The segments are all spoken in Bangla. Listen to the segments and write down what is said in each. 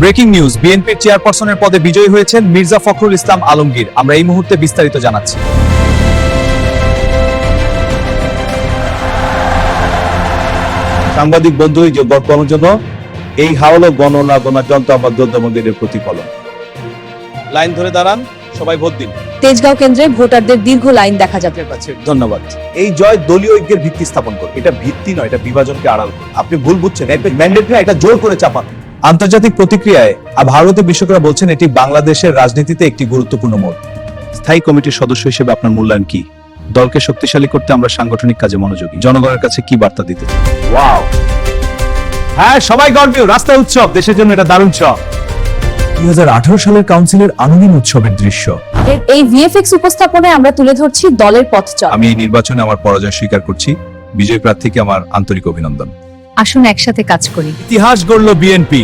ব্রেকিং নিউজ বিএনপির চেয়ারপারসনের পদে বিজয়ী হয়েছেন মির্জা ফখরুল ইসলাম আলমগীর। আমরা এই মুহূর্তে বিস্তারিত জানাচ্ছি। সাংবাদিক বন্ধু যে বর্তমানের জন্য এই হাওলো গণনা গণনা যন্ত্র আমার দ্বন্দ্বমন্দিরের প্রতিফলন। লাইন ধরে দাঁড়ান সবাই ভোট দিন। তেজগাঁও কেন্দ্রে ভোটারদের দীর্ঘ লাইন দেখা যাবে। ধন্যবাদ। এই জয় দলীয় ঐক্যের ভিত্তি স্থাপন করে। এটা ভিত্তি নয় এটা বিভাজনকে আড়াল আপনি ভুল বুঝছেন ম্যান্ডেট না এটা জোর করে চাপান। আন্তর্জাতিক প্রতিক্রিয়ায় আর ভারতের বিশ্বকরা বলছেন এটি বাংলাদেশের রাজনীতিতে একটি গুরুত্বপূর্ণ মোড়। স্থায়ী কমিটির সদস্য হিসেবে আপনার মূল্যায়ন কি? দলকে শক্তিশালী করতে আমরা সাংগঠনিক কাজে মনোযোগী। জনগণের কাছে কি বার্তা দিতে ওয়াও হ্যাঁ সবাই গর্বিত। রাস্তা উৎসব দেশের জন্য এটা দারুণ উৎসব। দুই সালের কাউন্সিলের আনুদিন উৎসবের দৃশ্য। এই ভিএফএক্স উপস্থাপনায় আমরা তুলে ধরছি দলের পথ আমি এই নির্বাচনে আমার পরাজয় স্বীকার করছি। বিজয় প্রার্থীকে আমার আন্তরিক অভিনন্দন। আসুন একসাথে কাজ করি। ইতিহাস গড়ল বিএনপি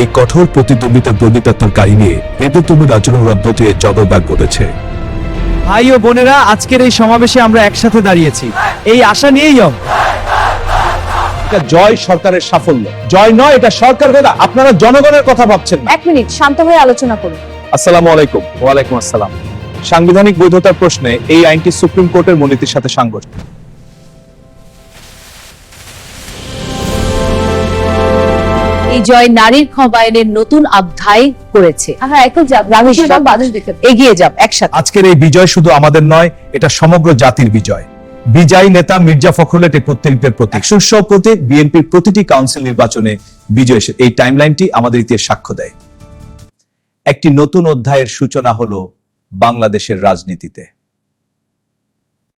এই কঠোর প্রতিদ্বন্দ্বিতার প্রতিদ্বন্দ্বিতার কাহিনী নেতৃত্ব রাজনীতির অধ্যতে জগৎবাগ ঘটেছে ভাই ও বোনেরা আজকের এই সমাবেশে আমরা একসাথে দাঁড়িয়েছি। এই আশা নিয়েই হোক এটা জয় সরকারের সাফল্য। জয় নয় এটা সরকার কথা আপনারা জনগণের কথা ভাবছেন না। এক মিনিট শান্ত হয়ে আলোচনা করুন। আসসালামু আলাইকুম। ওয়ালাইকুম আসসালাম। সাংবিধানিক বৈধতার প্রশ্নে এই আইনটি সুপ্রিম কোর্টের মনীতির সাথে সাংগঠনিক এই জয় নারীর ক্ষমায়নের নতুন অধ্যায় করেছে। হ্যাঁ এগিয়ে যাব একসাথে। আজকের এই বিজয় শুধু আমাদের নয় এটা সমগ্র জাতির বিজয়। বিজয়ী নেতা মির্জা ফখরুল একটি প্রত্যেকের প্রতীক। শীর্ষ প্রতীক বিএনপির প্রতিটি কাউন্সিল নির্বাচনে বিজয় এই টাইমলাইনটি আমাদের ইতিহাস সাক্ষ্য দেয়। একটি নতুন অধ্যায়ের সূচনা হলো বাংলাদেশের রাজনীতিতে।